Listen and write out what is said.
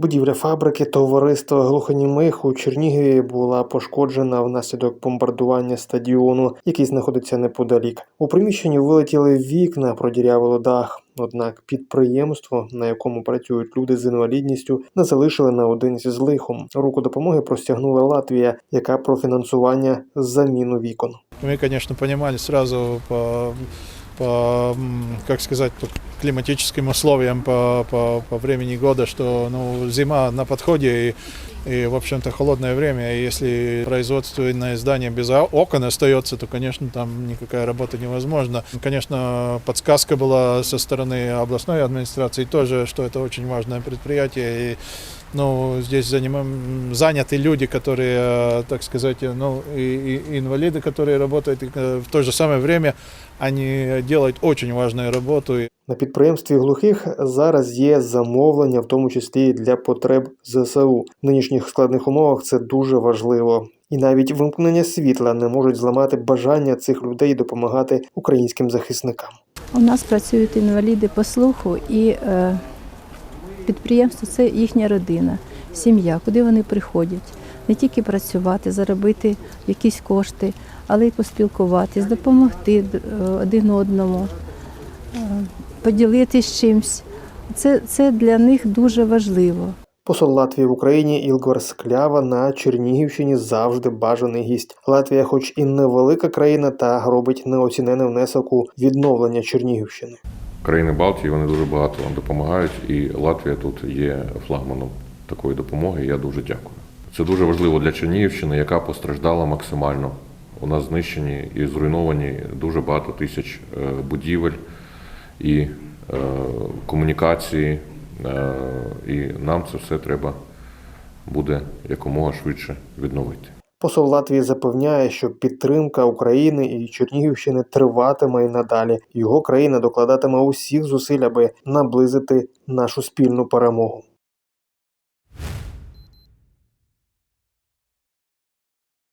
Будівля фабрики товариства глухонімих у Чернігові була пошкоджена внаслідок бомбардування стадіону, який знаходиться неподалік. У приміщенні вилетіли вікна, продірявило дах. Однак підприємство, на якому працюють люди з інвалідністю, не залишили наодинці з лихом. Руку допомоги простягнула Латвія, яка профінансування заміну вікон. Мы, конечно, понимали сразу по, по как сказать, по климатическим условиям, по, по, по времени года, что ну, зима на подходе и, и, в общем-то, холодное время. И если производственное здание без окон остается, то, конечно, там никакая работа невозможна. Конечно, подсказка была со стороны областной администрации тоже, что это очень важное предприятие. И ну, здесь заним- заняты люди, которые, так сказать, ну, и, и инвалиды, которые работают, и э, в то же самое время они делают очень важную работу. На підприємстві глухих зараз є замовлення, в тому числі для потреб ЗСУ. В нинішніх складних умовах це дуже важливо. І навіть вимкнення світла не можуть зламати бажання цих людей допомагати українським захисникам. У нас працюють інваліди по слуху, і е, підприємство це їхня родина, сім'я, куди вони приходять. Не тільки працювати, заробити якісь кошти, але й поспілкуватись, допомогти е, один одному, поділитись чимсь. Це, це для них дуже важливо. Посол Латвії в Україні Ілгор Склява на Чернігівщині завжди бажаний гість. Латвія, хоч і невелика країна, та робить неоцінений внесок у відновлення Чернігівщини. Країни Балтії вони дуже багато нам допомагають, і Латвія тут є флагманом такої допомоги. Я дуже дякую. Це дуже важливо для Чернігівщини, яка постраждала максимально. У нас знищені і зруйновані дуже багато тисяч е, будівель і е, комунікації, е, і нам це все треба буде якомога швидше відновити. Посол Латвії запевняє, що підтримка України і Чернігівщини триватиме і надалі. Його країна докладатиме усіх зусиль, аби наблизити нашу спільну перемогу.